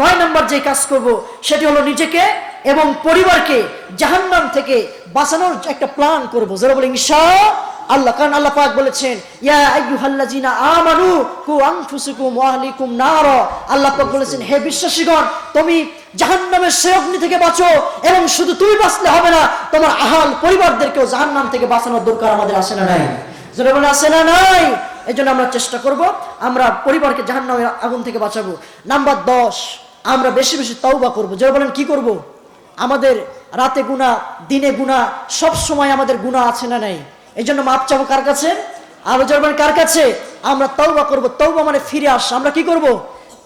নয় নম্বর যে কাজ করব, সেটি হলো নিজেকে এবং পরিবারকে জাহান্নাম থেকে বাঁচানোর একটা প্ল্যান করব। যারা বলে ইনশা আল্লাহ, কারণ আল্লাহ পাক বলেছেন, ইয়া আইয়ুহাল্লাযিনা আমানু কু আনফুসুকুম ওয়া আহলিকুম নার। আল্লাহ পাক বলেছেন, হে বিশ্বাসীগণ, তুমি জাহান্নামের সে অগ্নি থেকে বাঁচো এবং শুধু তুমি বাঁচলে হবে না, তোমার আহাল পরিবারদেরকেও জাহান্নাম থেকে বাঁচানোর দরকার আমাদের আসে না নাই। যারা বলে আসে না নাই? এই জন্য আমরা চেষ্টা করব আমরা পরিবারকে জাহান্নামের আগুন থেকে বাঁচাবো। নাম্বার দশ, আমরা বেশি বেশি তওবা করব। যারা বলেন, কি করব? আমাদের রাতে গুণা দিনে গুণা সব সময় আমাদের গুণা আছে না নাই? এই জন্য মাপ চাবো কার কাছে? আরও বলেন, কার কাছে? আমরা তৌবা করব। তৌবা মানে ফিরে আস। আমরা কি করব?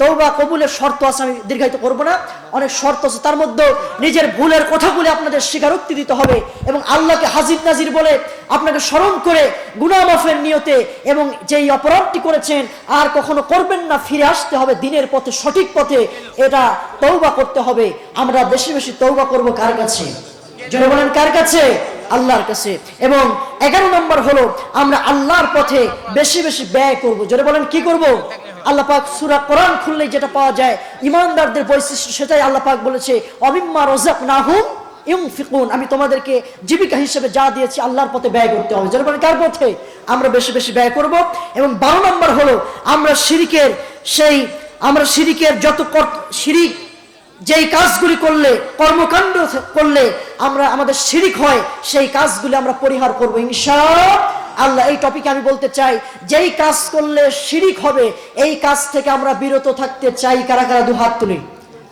তৌবা কবুলের শর্ত আছে, আমি দীর্ঘায়িত করব না। অনেক শর্ত আছে, তার মধ্যে নিজের ভুলের কথাগুলি আপনাদের স্বীকারোক্তি দিতে হবে এবং আল্লাহকে হাজির নাজির বলে আপনাকে স্মরণ করে গুনাহ মাফের নিয়তে এবং যেই অপরাধটি করেছেন, আর কখনো করবেন না, ফিরে আসতে হবে দিনের পথে, সঠিক পথে। এটা তৌবা করতে হবে। আমরা বেশি বেশি তৌবা করব কার কাছে? জনে বলেন, কার কাছে? আল্লাহর কাছে। এবং এগারো নম্বর হলো, আমরা আল্লাহর পথে বেশি বেশি ব্যয় করব। জোরে বলেন, কি করব? আল্লাহ পাক সূরা কোরআন খুললেই যেটা পাওয়া যায়। ইমানদারদের বৈশিষ্ট্য সেটাই আল্লাহ পাক বলেছে অবিম্মা রজাক নাহুম ইউনফিকুন। আমি তোমাদেরকে জীবিকা হিসেবে যা দিয়েছি আল্লাহর পথে ব্যয় করতে হবে। বলেন কার পথে? আমরা বেশি বেশি ব্যয় করব। এবং বারো নম্বর হলো, আমরা শিরিকের সেই, আমরা শিরিকের যত শিরিক যেই কাজগুলি করলে, কর্মকাণ্ড করলে আমরা আমাদের শিরিক হয়, সেই কাজগুলি আমরা পরিহার করব ইনশা আল্লাহ, এই টপিকে আমি বলতে চাই, যেই কাজ করলে শিরিক হবে, এই কাজ থেকে আমরা বিরত থাকতে চাই, কারা কারা দু হাত তুলি?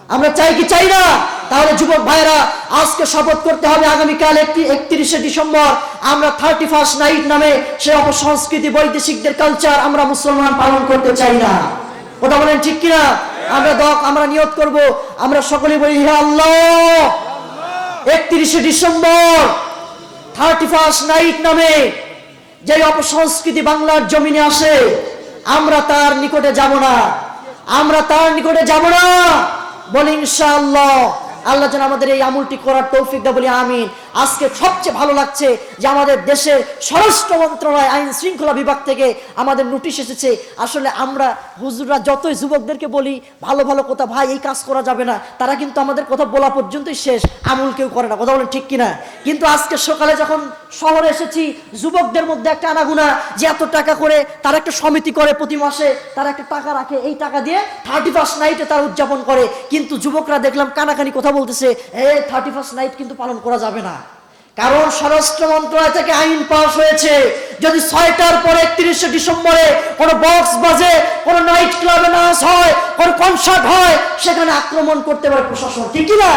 আমরা চাই কি চাই না? তাহলে যুবক ভাইরা আজকে শপথ করতে হবে আগামীকাল একটি একত্রিশে ডিসেম্বর। আমরা থার্টি ফার্স্ট নাইট নামে সে অপসংস্কৃতি বৈদেশিকদের কালচার আমরা মুসলমান পালন করতে চাই না। ওটা বলেন ঠিক কিনা? আমরা দক আমরা নিয়ত করব, আমরা সকলে বলি, হে আল্লাহ! একত্রিশে ডিসেম্বর থার্টি ফার্স্ট নাইট নামে যে অপসংস্কৃতি বাংলার জমিনে আসে, আমরা তার নিকটে যাব না। আমরা তার নিকটে যাব না। বলি ইনশাআল্লাহ। আল্লাহ যেন আমাদের এই আমলটি করার তৌফিক দা বলি আমিন। আজকে সবচেয়ে ভালো লাগছে যে আমাদের দেশের স্বরাষ্ট্র মন্ত্রণালয় আইন শৃঙ্খলা বিভাগ থেকে আমাদের নোটিশ এসেছে। আসলে আমরা হুজুররা যতই যুবকদেরকে বলি, ভালো ভালো কথা, ভাই, এই কাজ করা যাবে না। তারা কিন্তু আমাদের কথা বলা পর্যন্তই শেষ, আমল কেউ করে না। কথা বলেন ঠিক কিনা? কিন্তু আজকে সকালে যখন শহরে এসেছি, যুবকদের মধ্যে একটা আনাগুনা যে এত টাকা করে তারা একটা সমিতি করে প্রতি মাসে, তারা একটা টাকা রাখে। এই টাকা দিয়ে থার্টি ফার্স্ট নাইটে তারা উদযাপন করে। কিন্তু যুবকরা দেখলাম কানাকানি কথা বলতেছে এই থার্টি ফার্স্ট নাইট কিন্তু পালন করা যাবে না। কারণ স্বরাষ্ট্র মন্ত্রণালয় থেকে আইন পাশ হয়েছে। যদি ছয়টার পরে একত্রিশে ডিসেম্বরে কোনো বক্স বাজে, কোন নাইট ক্লাবে নাচ হয়, কোন কনসার্ট হয়, সেখানে আক্রমণ করতে পারে প্রশাসন। ঠিক না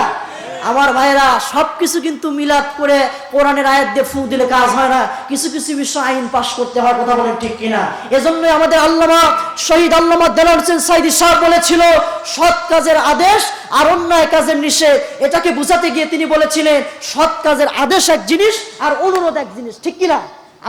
আমার ভাইরা সব কিছু কিন্তু মিলাদ করে কোরআনের আয়াত দিয়ে ফু দিলে কাজ হয় না। কিছু কিছু বিষয় আইন পাশ করতে হয়, কথা বলেন ঠিক কিনা? এজন্যই আমাদের আল্লামা শহীদ আল্লামা দেলান হোসেন সাইদি সাহেব বলেছিল, সৎ কাজের আদেশ আর অন্যায় কাজের নিষেধ। এটাকে বুঝাতে গিয়ে তিনি বলেছিলেন, সৎ কাজের আদেশ এক জিনিস আর অনুরোধ এক জিনিস, ঠিক কিনা?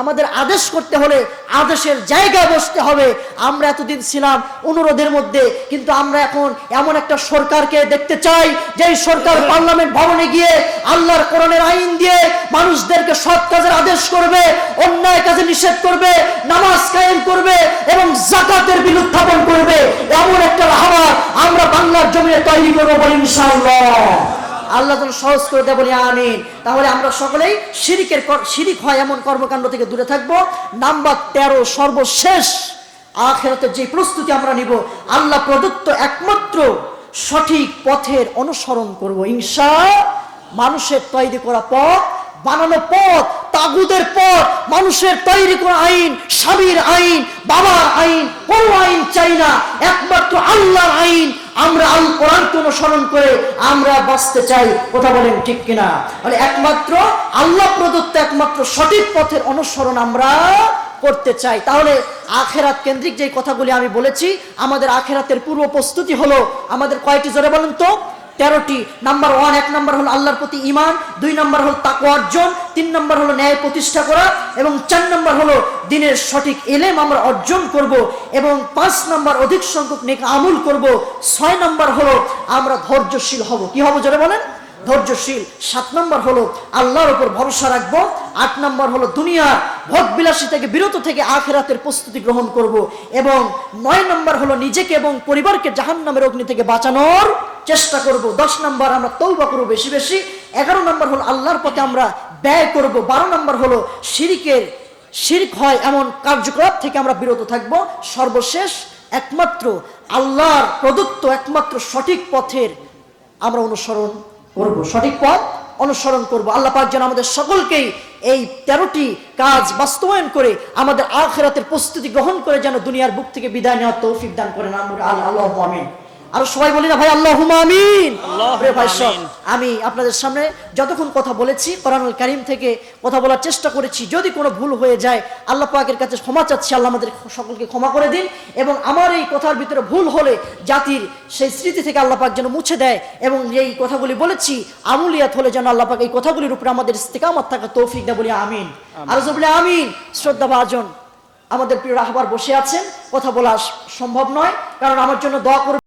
আমাদের আদেশ করতে হলে আদেশের জায়গায় বসতে হবে। আমরা এতদিন ছিলাম অনুরোধের মধ্যে, কিন্তু আমরা এখন এমন একটা সরকারকে দেখতে চাই যে সরকার পার্লামেন্ট ভবনে গিয়ে আল্লাহর কোরআনের আইন দিয়ে মানুষদেরকে সৎ কাজের আদেশ করবে, অন্যায় কাজে নিষেধ করবে, নামাজ কায়েম করবে এবং জাকাতের বিল উত্থাপন করবে। এমন একটা রাহবার আমরা বাংলার জমিনে তৈরি করব ইনশাআল্লাহ। আল্লাহ যেন সহজ করে দেয় বলি, আমিন। তাহলে আমরা সকলেই শিরিকের কর- শিরিক হয় এমন কর্মকাণ্ড থেকে দূরে থাকব। নাম্বার তেরো, সর্বশেষ আখেরাতের যে প্রস্তুতি আমরা নিব, আল্লাহ প্রদত্ত একমাত্র সঠিক পথের অনুসরণ করব। ইনশা মানুষের তৈরি করা পথ, বানানো পথ তাগুদের পথ, মানুষের তৈরি করা আইন, স্বামীর আইন, বাবার আইন, কোনো আইন চাই না। একমাত্র আল্লাহর আইন আমরা আল কোরআনকে অনুসরণ করে আমরা বাঁচতে চাই, কথা বলেন ঠিক কিনা? মানে একমাত্র আল্লাহ প্রদত্ত একমাত্র সঠিক পথের অনুসরণ আমরা করতে চাই। তাহলে আখেরাত কেন্দ্রিক যে কথাগুলি আমি বলেছি, আমাদের আখেরাতের পূর্ব প্রস্তুতি হলো আমাদের কয়টি? জোরে বলেন তো। তেরোটি। নাম্বার ওয়ান, এক নাম্বার হলো আল্লাহর প্রতি ইমান দুই নাম্বার হলো তাকু অর্জন তিন নম্বর হলো ন্যায় প্রতিষ্ঠা করা এবং চার নম্বর হলো দিনের সঠিক এলেম আমরা অর্জন করব এবং পাঁচ নম্বর অধিক সংখ্যক নেক আমুল করব। ছয় নম্বর হলো আমরা ধৈর্যশীল হব। কি হব যারা বলেন? ধৈর্যশীল। সাত নম্বর হলো আল্লাহর উপর ভরসা রাখব। আট নম্বর হলো দুনিয়ার ভোগ বিলাসী থেকে বিরত থেকে আখেরাতের প্রস্তুতি গ্রহণ করব এবং নয় নম্বর হলো নিজেকে এবং পরিবারকে জাহান্নামের অগ্নি থেকে বাঁচানোর চেষ্টা করব। দশ নম্বর আমরা তৌবা করব বেশি বেশি। এগারো নম্বর হলো আল্লাহর পথে আমরা ব্যয় করব। বারো নম্বর হলো শিরিকের শিরক হয় এমন কার্যকলাপ থেকে আমরা বিরত থাকব। সর্বশেষ একমাত্র আল্লাহর প্রদত্ত একমাত্র সঠিক পথের আমরা অনুসরণ করব। সঠিক পথ অনুসরণ করব। আল্লাহ পাক যেন আমাদের সকলকেই এই তেরোটি কাজ বাস্তবায়ন করে আমাদের আখেরাতের প্রস্তুতি গ্রহণ করে যেন দুনিয়ার বুক থেকে বিদায় নেওয়ার তৌফিক দান করেন। আমরা আল্লাহ আমিন। আর সবাই বলি না ভাই আল্লাহ আমিন। ভাই আমি আপনাদের সামনে যতক্ষণ কথা বলেছি কোরআনুল কারিম থেকে কথা বলার চেষ্টা করেছি যদি কোনো ভুল হয়ে যায় আল্লাহ পাকের কাছে ক্ষমা চাচ্ছি আল্লাহ আমাদের সকলকে ক্ষমা করে দিন এবং আমার এই কথার ভিতরে ভুল হলে জাতির সেই স্মৃতি থেকে আল্লাহ পাক যেন মুছে দেয় এবং এই কথাগুলি বলেছি আমুলিয়াত হলে যেন আল্লাহ পাক এই কথাগুলির উপরে আমাদের ইস্তেকামত থাকা তৌফিক দেয় বলি আমিন। আর বলে আমিন। শ্রদ্ধা ভাজন আমাদের প্রিয় রাহবার বসে আছেন কথা বলা সম্ভব নয় কারণ আমার জন্য দোয়া করবে